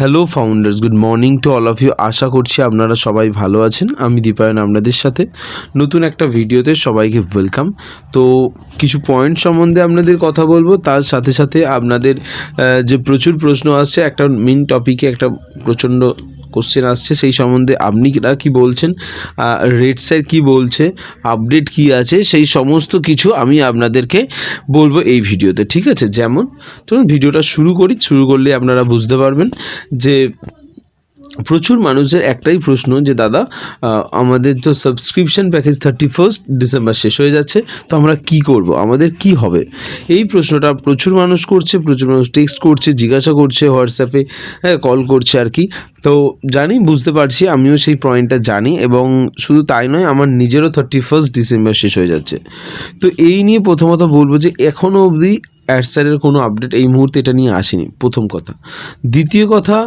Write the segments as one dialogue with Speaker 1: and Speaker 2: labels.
Speaker 1: Hello founders good morning to all of you আশা করছি আপনারা সবাই ভালো আছেন। আমি দীপায়ন আপনাদের সাথে। নতুন একটা ভিডিওতে সবাইকে ওয়েলকাম তো কিছু পয়েন্ট সম্বন্ধে আপনাদের কথা বলব। তার সাথে সাথে আপনাদের যে প্রচুর প্রশ্ন আসছে, একটা মেন টপিকে একটা প্রচণ্ড কোশ্চেন আসছে, সেই সম্বন্ধে আপনিরা কি বলছেন? রেড স্যার কী বলছে? আপডেট কি আছে? সেই সমস্ত কিছু আমি আপনাদেরকে বলব এই ভিডিওতে, ঠিক আছে? যেমন চলুন ভিডিওটা শুরু করি, শুরু করলে আপনারা বুঝতে পারবেন যে প্রচুর মানুষের একটাই প্রশ্ন যে, দাদা আমাদের তো subscription package thirty first December শেষ হয়ে যাচ্ছে, তো আমরা কি করব? আমাদের কি হবে? এই প্রশ্নটা প্রচুর মানুষ করছে, প্রচুর মানুষ টেক্সট করছে, জিজ্ঞাসা করছে হোয়াটসঅ্যাপে হ্যাঁ কল করছে আর কি। তো জানি, বুঝতে পারছি, আমিও সেই পয়েন্টটা জানি এবং শুধু তাই নয়, আমার নিজেরও থার্টি ফার্স্ট ডিসেম্বর শেষ হয়ে যাচ্ছে। তো এই নিয়ে প্রথমত বলব যে এখনও অবধি অ্যাডসারের কোনো আপডেট এই মুহূর্তে এটা নিয়ে আসেনি, প্রথম কথা। দ্বিতীয় কথা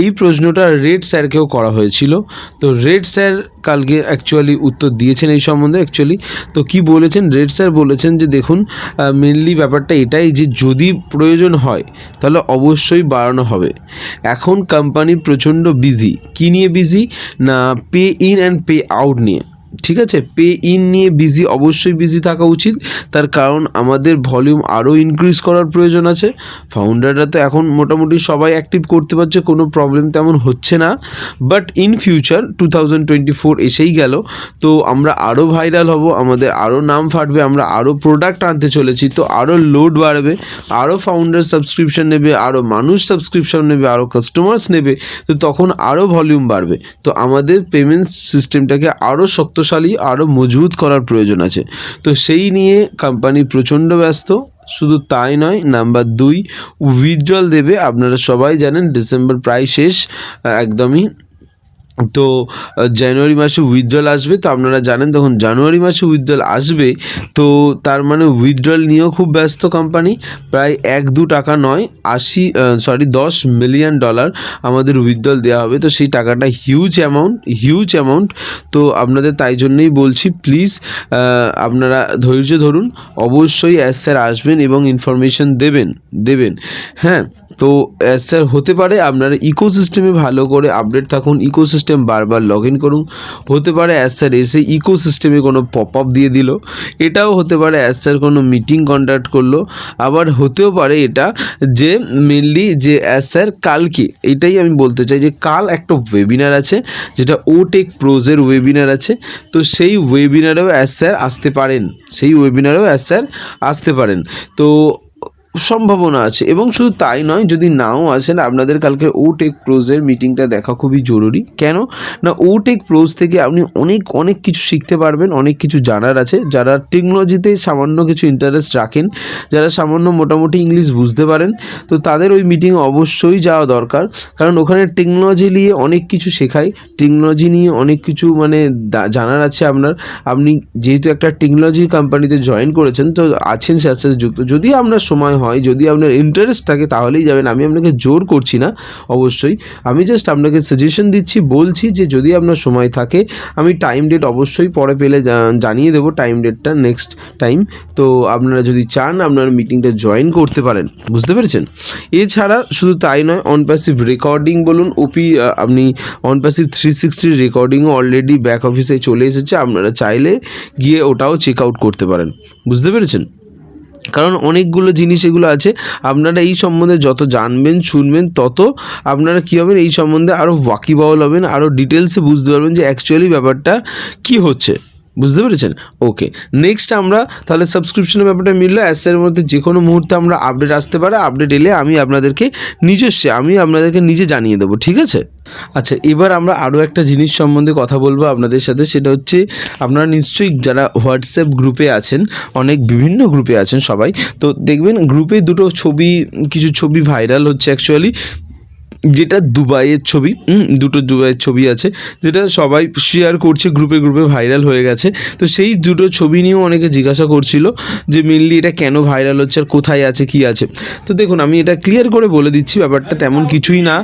Speaker 1: এই প্রশ্নটা রেড স্যারকেও করা হয়েছিল। তো রেড স্যার কালকে অ্যাকচুয়ালি উত্তর দিয়েছেন এই সম্বন্ধে অ্যাকচুয়ালি তো কি বলেছেন? রেড স্যার বলেছেন যে দেখুন মেনলি ব্যাপারটা এটাই যে যদি প্রয়োজন হয়, তাহলে অবশ্যই বাড়ানো হবে। এখন কোম্পানি প্রচণ্ড বিজি কী নিয়ে বিজি না pay in and pay out নিয়ে। ঠিক আছে? পে ইন নিয়ে বিজি অবশ্যই বিজি থাকা উচিত। তার কারণ আমাদের ভলিউম আরও ইনক্রিজ করার প্রয়োজন আছে। ফাউন্ডাররা তো এখন মোটামুটি সবাই অ্যাক্টিভ করতে পারছে, কোনো প্রবলেম তেমন হচ্ছে না। But in future two thousand twenty four এসেই গেল। তো আমরা আরও ভাইরাল হব, আমাদের আরও নাম ফাটবে, আমরা আরও প্রোডাক্ট আনতে চলেছি, তো আরও লোড বাড়বে আরও ফাউন্ডার সাবস্ক্রিপশন নেবে আরও মানুষ সাবস্ক্রিপশান নেবে আরও কাস্টমার্স নেবে, তো তখন আরও ভলিউম বাড়বে। তো আমাদের পেমেন্ট সিস্টেমটাকে আরও শক্তিশালী আরও মজবুত করার প্রয়োজন আছে। তো সেই নিয়ে কোম্পানি প্রচণ্ড ব্যস্ত, শুধু তাই নয় নাম্বার দুই উইথড্রল দেবে। আপনারা সবাই জানেন ডিসেম্বর প্রায় শেষ, একদমই তো জানুয়ারি মাসে উইথড্রল আসবে, তো আপনারা জানেন, তখন জানুয়ারি মাসে উইথড্রল আসবে, তো তার মানে উইথড্রল নিয়েও খুব ব্যস্ত কোম্পানি প্রায় এক দু টাকা নয়, আশি সরি দশ মিলিয়ন ডলার আমাদের উইথড্রল দেওয়া হবে, তো সেই টাকাটা হিউজ অ্যামাউন্ট হিউজ অ্যামাউন্ট তো আপনাদের তাই জন্যই বলছি প্লিজ আপনারা ধৈর্য ধরুন, অবশ্যই অ্যাস স্যার আসবেন এবং ইনফরমেশন দেবেন দেবেন হ্যাঁ তো অ্যাজ স্যার হতে পারে, আপনারা ইকোসিস্টেমে ভালো করে আপডেট থাকুন ইকোসিস্টেম বারবার লগ ইন করুন। হতে পারে অ্যাজ স্যার এসে ইকোসিস্টেমে কোনো পপ আপ দিয়ে দিল। এটাও হতে পারে অ্যাজ স্যার কোনো মিটিং কন্ডাক্ট করল। আবার হতেও পারে এটা যে মেনলি যে অ্যাজ স্যার কালকে, এটাই আমি বলতে চাই যে কাল একটা ওয়েবিনার আছে, যেটা ও টেক প্রোজের ওয়েবিনার আছে। তো সেই ওয়েবিনারেও অ্যাজ স্যার আসতে পারেন। সেই ওয়েবিনারেও অ্যাজ স্যার আসতে পারেন। তো সম্ভাবনা আছে এবং শুধু তাই নয়, যদি নাও আসেন আপনাদের কালকে ও টেক প্রোজের মিটিংটা দেখা খুবই জরুরি। কেন? না ও টেক প্রোজ থেকে আপনি অনেক অনেক কিছু শিখতে পারবেন, অনেক কিছু জানার আছে। যারা টেকনোলজিতে সামান্য কিছু ইন্টারেস্ট রাখেন, যারা সামান্য মোটামুটি ইংলিশ বুঝতে পারেন, তো তাদের ওই মিটিং অবশ্যই যাওয়া দরকার। কারণ ওখানে টেকনোলজি নিয়ে অনেক কিছু শেখায়। টেকনোলজি নিয়ে অনেক কিছু মানে জানার আছে আপনার। আপনি যেহেতু একটা টেকনোলজি কোম্পানিতে জয়েন করেছেন, তো আছেন সাথে সাথে যুক্ত। যদি আপনার সময় হয়, যদি আপনার ইন্টারেস্ট থাকে তাহলেই যাবেন। আমি আপনাকে জোর করছি না, অবশ্যই। আমি জাস্ট আপনাকে সাজেশন দিচ্ছি, বলছি যে যদি আপনার সময় থাকে, আমি টাইম ডেট অবশ্যই পরে পেলে জানিয়ে দেবো টাইম ডেটটা নেক্সট টাইম তো আপনারা যদি চান, আপনার মিটিংটা জয়েন করতে পারেন। বুঝতে পেরেছেন? এছাড়া শুধু তাই নয় অন প্যাসিভ রেকর্ডিং বলুন, ওপি আপনি অন প্যাসিভ থ্রি সিক্সটির রেকর্ডিংও অলরেডি ব্যাক অফিসে চলে এসেছে, আপনারা চাইলে গিয়ে ওটাও চেক আউট করতে পারেন। বুঝতে পেরেছেন? কারণ অনেকগুলো জিনিস এগুলো আছে। আপনারা এই সম্বন্ধে যত জানবেন, শুনবেন, তত আপনারা কী হবেন, এই সম্বন্ধে আরও ওয়াকিবহল হবেন আরও ডিটেলসে বুঝতে পারবেন যে অ্যাকচুয়ালি ব্যাপারটা কি হচ্ছে। বুঝতে পেরেছেন? ওকে নেক্সট আমরা তাহলে সাবস্ক্রিপশনের ব্যাপারটা মিললো অ্যাসের মধ্যে যে কোনো মুহূর্তে আমরা আপডেট আসতে পারে আপডেট এলে আমি আপনাদেরকে নিজস্ব, আমি আপনাদেরকে নিজে জানিয়ে দেবো, ঠিক আছে? আচ্ছা এবার আমরা আরও একটা জিনিস সম্বন্ধে কথা বলব আপনাদের সাথে, সেটা হচ্ছে আপনারা নিশ্চয়ই যারা হোয়াটসঅ্যাপ গ্রুপে আছেন, অনেক বিভিন্ন গ্রুপে আছেন সবাই, তো দেখবেন গ্রুপে দুটো ছবি, কিছু ছবি ভাইরাল হচ্ছে অ্যাকচুয়ালি যেটা দুবাইয়ের ছবি দুটো দুবাইয়ের ছবি আছে, যেটা সবাই শেয়ার করছে গ্রুপে গ্রুপে ভাইরাল হয়ে গেছে। তো সেই দুটো ছবি নিয়েও অনেকে জিজ্ঞাসা করছিল যে মেনলি এটা কেন ভাইরাল হচ্ছে আর কোথায় আছে, কি আছে? তো দেখুন, আমি এটা ক্লিয়ার করে বলে দিচ্ছি, ব্যাপারটা তেমন কিছুই না।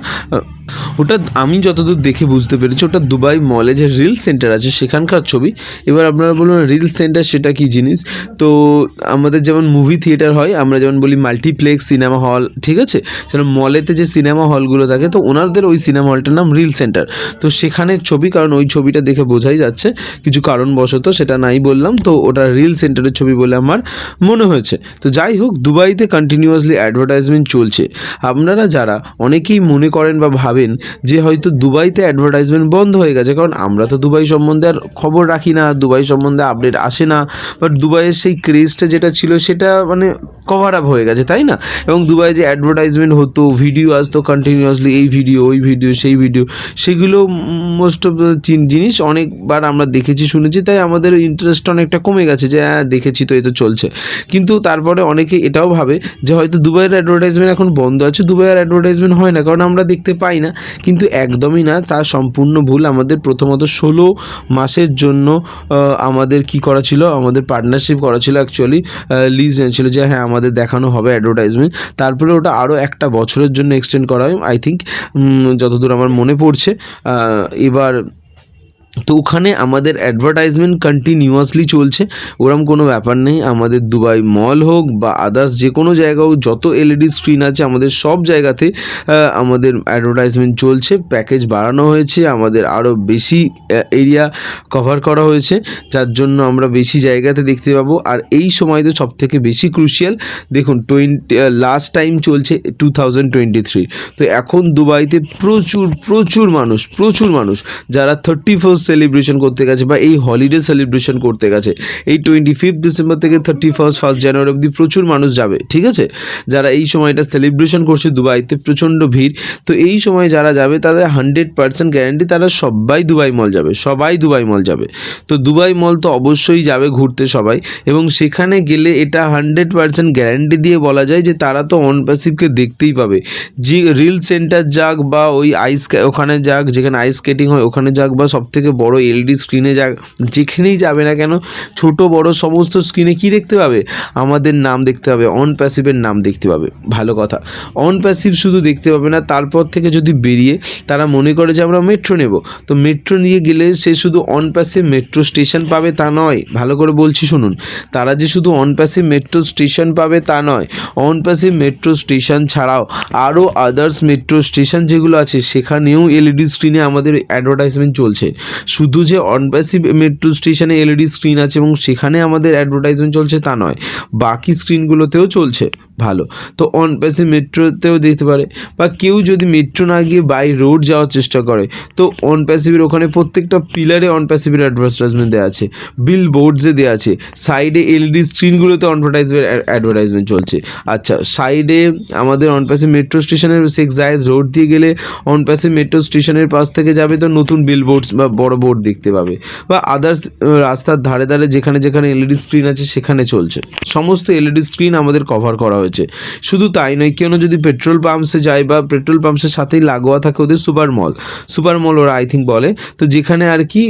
Speaker 1: ওটা আমি যতদূর দেখে বুঝতে পেরেছি, ওটা দুবাই মলে যে রিল সেন্টার আছে, সেখানকার ছবি। এবার আপনারা বলুন রিল সেন্টার সেটা কি জিনিস? তো আমাদের যেমন মুভি থিয়েটার হয়, আমরা যেমন বলি মাল্টিপ্লেক্স সিনেমা হল ঠিক আছে? সেরকম মলেতে যে সিনেমা হলগুলো থাকে, তো ওনাদের ওই সিনেমা হলটার নাম রিল সেন্টার তো সেখানে ছবি, কারণ ওই ছবিটা দেখে বোঝাই যাচ্ছে, কিছু কারণবশত সেটা নাই বললাম, তো ওটা রিল সেন্টারের ছবি বলে আমার মনে হয়েছে। তো যাই হোক, দুবাইতে কন্টিনিউয়াসলি অ্যাডভার্টাইজমেন্ট চলছে। আপনারা যারা অনেকেই মনে করেন বা ভাবেন যে হয়তো দুবাইতে অ্যাডভার্টাইজমেন্ট বন্ধ হয়ে গেছে। কারণ আমরা তো দুবাই সম্বন্ধে আর খবর রাখি না, দুবাই সম্বন্ধে আপডেট আসে না। বাট দুবাইয়ের সেই ক্রেজটা যেটা ছিল সেটা মানে কভার আপ হয়ে গেছে, তাই না? এবং দুবাই যে অ্যাডভার্টাইজমেন্ট হতো ভিডিও আসতো কন্টিনিউয়াসলি এই ভিডিও ওই ভিডিও সেই ভিডিও সেগুলো মোস্ট অফ জিনিস অনেকবার আমরা দেখেছি, শুনেছি। তাই আমাদের ইন্টারেস্ট অনেকটা কমে গেছে যে হ্যাঁ দেখেছি তো এই তো চলছে। কিন্তু তারপরে অনেকে এটাও ভাবে যে, হয়তো দুবাইয়ের অ্যাডভার্টাইজমেন্ট এখন বন্ধ আছে, দুবাইয়ের অ্যাডভার্টাইজমেন্ট হয় না। কারণ আমরা দেখতে পাই না কিন্তু একদমই না তা সম্পূর্ণ ভুল। আমাদের প্রথমত ষোলো মাসের জন্য আমাদের কি করা ছিল? আমাদের পার্টনারশিপ করা ছিল অ্যাকচুয়ালি লিজ ছিল যে হ্যাঁ আমাদের দেখানো হবে অ্যাডভার্টাইজমেন্ট তারপরে ওটা আরও একটা বছরের জন্য এক্সটেন্ড করা হয়। আই থিঙ্ক যতদূর আমার মনে পড়ছে এবার তো ওখানে আমাদের অ্যাডভার্টাইজমেন্ট কন্টিনিউয়াসলি চলছে। ওরম কোনো ব্যাপার নেই। আমাদের দুবাই মল হোক বা আদার্স যে কোনো জায়গা হোক, যত এলইডি স্ক্রিন আছে, আমাদের সব জায়গাতে আমাদের অ্যাডভার্টাইজমেন্ট চলছে। প্যাকেজ বাড়ানো হয়েছে। আমাদের আরও বেশি এরিয়া কভার করা হয়েছে। যার জন্য আমরা বেশি জায়গাতে দেখতে পাবো। আর এই সময় তো সব থেকে বেশি ক্রুশিয়াল দেখুন টোয়েন্টি লাস্ট টাইম চলছে টু টোয়েন্টি থ্রি তো এখন দুবাইতে প্রচুর প্রচুর মানুষ প্রচুর মানুষ, যারা থার্টি ফার্স্ট সেলিব্রেশন করতে গেছে বা এই হলিডে সেলিব্রেশন করতে গেছে। এই টোয়েন্টি ফিফথ ডিসেম্বর থেকে থার্টি ফার্স্ট ফার্স্ট জানুয়ারি অবধি প্রচুর মানুষ যাবে, ঠিক আছে? যারা এই সময়টা সেলিব্রেশন করছে দুবাইতে প্রচণ্ড ভিড়। তো এই সময় যারা যাবে, তাদের হান্ড্রেড পার্সেন্ট গ্যারান্টি তারা সবাই দুবাই মল যাবে, সবাই দুবাই মল যাবে। তো দুবাই মল তো অবশ্যই যাবে ঘুরতে সবাই এবং সেখানে গেলে এটা হান্ড্রেড পার্সেন্ট গ্যারান্টি দিয়ে বলা যায় যে তারা তো অন প্যাসিভকে দেখতেই পাবে। যে রিল সেন্টার যাক বা ওই আইস ওখানে যাক, যেখানে আইস স্কেটিং হয়, ওখানে যাক বা সব থেকে বড় এলইডি স্ক্রিনে যা, যেখানেই যাবে না কেন, ছোট, বড় সমস্ত স্ক্রিনে কি দেখতে পাবে? আমাদের নাম দেখতে পাবে অন প্যাসিভের নাম দেখতে পাবে, ভালো কথা। অন প্যাসিভ শুধু দেখতে পাবে না, তারপর থেকে যদি বেরিয়ে তারা মনে করে যে আমরা মেট্রো নেব, তো মেট্রো নিয়ে গেলে সে শুধু অন প্যাসিভ মেট্রো স্টেশন পাবে তা নয়, ভালো করে বলছি শুনুন, তারা যে শুধু অন প্যাসিভ মেট্রো স্টেশন পাবে তা নয় অন প্যাসিভ মেট্রো স্টেশন ছাড়াও আরও আদার্স মেট্রো স্টেশন যেগুলো আছে, সেখানেও এলইডি স্ক্রিনে আমাদের অ্যাডভার্টাইজমেন্ট চলছে। শুধু যে অনপ্যাসিভ মেট্রো স্টেশনে এলইডি স্ক্রিন আছে এবং সেখানে আমাদের অ্যাডভার্টাইজমেন্ট চলছে তা নয়, বাকি স্ক্রিনগুলোতেও চলছে, ভালো। তো অন প্যাসিভ মেট্রোতেও দেখতে পারে, বা কেউ যদি মেট্রো না গিয়ে বাই রোড যাওয়ার চেষ্টা করে, তো অন প্যাসিভের ওখানে প্রত্যেকটা পিলারে অন প্যাসিভের অ্যাডভার্টাইজমেন্ট দেওয়া আছে বিল বোর্ডসে দেওয়া আছে সাইডে এলইডি স্ক্রিনগুলোতে অনভার্টাইজমেন্ট অ্যাডভার্টাইজমেন্ট চলছে। আচ্ছা সাইডে আমাদের অন প্যাসিভ মেট্রো স্টেশনের শেখ জায়েদ রোড দিয়ে গেলে অন প্যাসিভ মেট্রো স্টেশনের পাশ থেকে যাবে তো নতুন বিল বোর্ডস বা বোর্ড দেখতে পাবে বা আদার্স রাস্তার ধারে ধারে যেখানে যেখানে এলইডি স্ক্রিন আছে সেখানে চলছে। সমস্ত এলইডি স্ক্রিন আমাদের কভার করা হয়েছে। শুধু তাই নয়, কেন যদি পেট্রোল পাম্পসে যায় বা পেট্রোল পাম্পসের সাথেই লাগোয়া থাকে ওদের সুপার মল সুপার মল ওরা আই থিঙ্ক বলে। তো যেখানে আর কি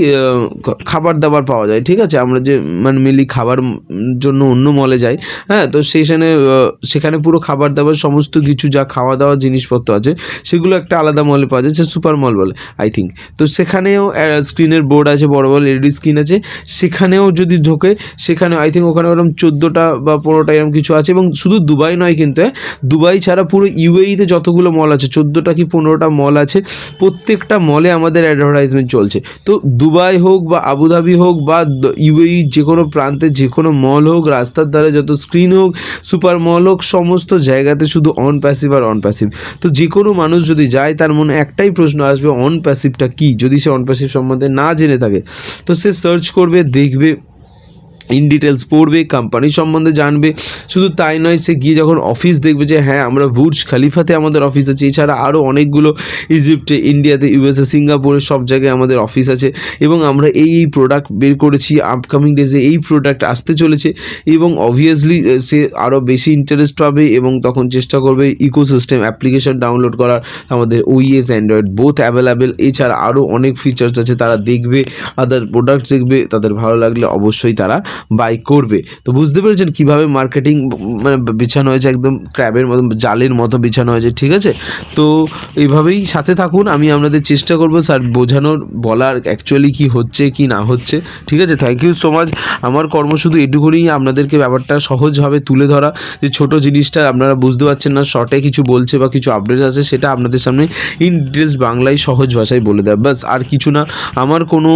Speaker 1: খাবার দাবার পাওয়া যায়, ঠিক আছে? আমরা যে মানে মেনলি খাবার জন্য অন্য মলে যাই হ্যাঁ? তো সেখানে সেখানে পুরো খাবার দাবার, সমস্ত কিছু যা খাওয়া দাওয়া জিনিসপত্র আছে, সেগুলো একটা আলাদা মলে পাওয়া যায় সে সুপার মল বলে আই থিঙ্ক তো সেখানেও স্ক্রিনের বোর্ড আছে বড় বড় এলইডি স্ক্রিন আছে সেখানেও যদি ঢোকে সেখানে আই থিঙ্ক ওখানে ওরকম চোদ্দোটা বা পনেরোটা এরকম কিছু আছে এবং শুধু দুবাই নয় কিন্তু হ্যাঁ, দুবাই ছাড়া পুরো ইউএইতে যতগুলো মল আছে চোদ্দোটা কি পনেরোটা মল আছে প্রত্যেকটা মলে আমাদের অ্যাডভার্টাইজমেন্ট চলছে। তো দুবাই হোক বা আবুধাবি হোক বা ইউএই যে কোনো প্রান্তে যে কোনো মল হোক রাস্তার ধারে যত স্ক্রিন হোক সুপার মল হোক সমস্ত জায়গাতে শুধু অন প্যাসিভ আর অন প্যাসিভ তো যে কোনো মানুষ যদি যায় তার মনে একটাই প্রশ্ন আসবে অন প্যাসিভটা কী? যদি সে অন প্যাসিভ সম্বন্ধে না জেনে থাকে। তো সে সার্চ করবে দেখবে ইন ডিটেলস পড়বে কোম্পানি সম্বন্ধে জানবে। শুধু তাই নয়, সে গিয়ে যখন অফিস দেখবে যে হ্যাঁ আমরা বুর্জ খালিফাতে আমাদের অফিস আছে। এছাড়া আরও অনেকগুলো ইজিপ্টে ইন্ডিয়াতে ইউএসএ সিঙ্গাপুরে সব জায়গায় আমাদের অফিস আছে। এবং আমরা এই এই প্রোডাক্ট বের করেছি আপকামিং ডেজে এই প্রোডাক্ট আসতে চলেছে। এবং অবভিয়াসলি সে আরও বেশি ইন্টারেস্ট পাবে এবং তখন চেষ্টা করবে ইকোসিস্টেম অ্যাপ্লিকেশন ডাউনলোড করার। আমাদের ওইএস অ্যান্ড্রয়েড বোথ অ্যাভেলেবেল এছাড়া আরও অনেক ফিচার্স আছে, তারা দেখবে আদার প্রোডাক্টস দেখবে, তাদের ভালো লাগলে অবশ্যই তারা বাই করবে। তো বুঝতে পেরেছেন কীভাবে মার্কেটিং মানে বিছানো হয়েছে একদম ক্র্যাবের মতো জালের মতো বিছানো হয়েছে, ঠিক আছে? তো এইভাবেই সাথে থাকুন, আমি আপনাদের চেষ্টা করব স্যার বোঝানোর, বলার অ্যাকচুয়ালি কি হচ্ছে, কি না হচ্ছে, ঠিক আছে? থ্যাংক ইউ সো মাচ আমার কর্ম শুধু এটুকুনি, আপনাদেরকে ব্যাপারটা সহজভাবে তুলে ধরা, যে ছোট জিনিসটা আপনারা বুঝতে পারছেন না শর্টে কিছু বলছে বা কিছু আপডেট আছে, সেটা আপনাদের সামনে ইন ডিটেলস বাংলায় সহজ ভাষায় বলে দেয়। বাস আর কিছু না। আমার কোনো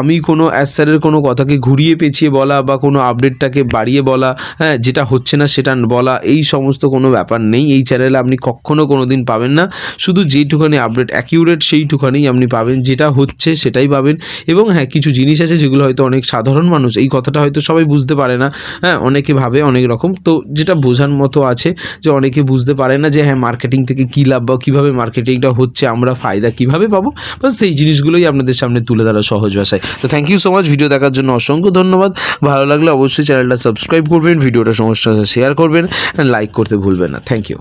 Speaker 1: আমি কোনো অ্যাস স্যারের কোনো কথাকে ঘুরিয়ে পেঁচিয়ে বলা বা কোনো আপডেটটাকে বাড়িয়ে বলা হ্যাঁ যেটা হচ্ছে না সেটা বলা, এই সমস্ত কোনো ব্যাপার নেই। এই চ্যানেলে আপনি কখনো কোনো দিন পাবেন না। শুধু যেইটুখানি আপডেট অ্যাকিউরেট সেইটুখানি আপনি পাবেন। যেটা হচ্ছে সেটাই পাবেন। এবং হ্যাঁ কিছু জিনিস আছে যেগুলো হয়তো অনেক সাধারণ মানুষ, এই কথাটা হয়তো সবাই বুঝতে পারে না। হ্যাঁ অনেকে ভাবে অনেক রকম। তো যেটা বোঝার মতো আছে যে অনেকে বুঝতে পারে না যে হ্যাঁ মার্কেটিং থেকে কী লাভ বা কীভাবে মার্কেটিংটা হচ্ছে, আমরা ফায়দা কীভাবে পাবো? বা সেই জিনিসগুলোই আপনাদের সামনে তুলে ধরা সহজ ভাষায়। তো thank you so much video দেখার জন্য অসংখ্য ধন্যবাদ। ভালো লাগলে অবশ্যই চ্যানেলটা সাবস্ক্রাইব করবেন, ভিডিওটা সমস্যা শেয়ার করবেন লাইক করতে ভুলবেন না। Thank you